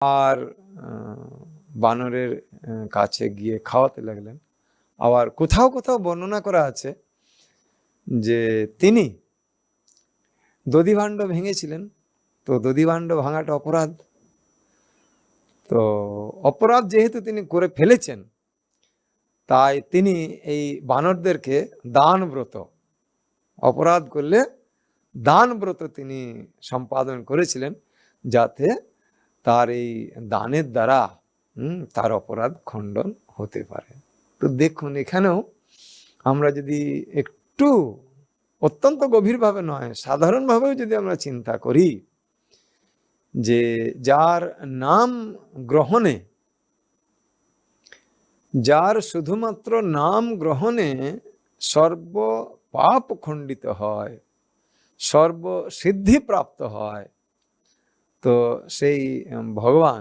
আর বানরের কাছে গিয়ে খাওয়াতে লাগলেন। আবার কোথাও কোথাও বর্ণনা করা আছে যে তিনি দধিভাণ্ড ভেঙেছিলেন। তো দধিভাণ্ড ভাঙাটা অপরাধ। তো অপরাধ যেহেতু তিনি করে ফেলেছেন, তাই তিনি এই বানরদেরকে দান ব্রত অপরাধ করলে দান ব্রত তিনি সম্পাদন করেছিলেন যাতে তার এই দানের দ্বারা তার অপরাধ খণ্ডন হতে পারে। তো দেখুন, এখানেও আমরা যদি একটু অত্যন্ত গভীরভাবে নয়, সাধারণভাবেও যদি আমরা চিন্তা করি যে যার নাম গ্রহণে, যার শুধুমাত্র নাম গ্রহণে সর্ব পাপ খণ্ডিত হয়, সর্ব সিদ্ধি প্রাপ্ত হয় তো সেই উম, ভগবান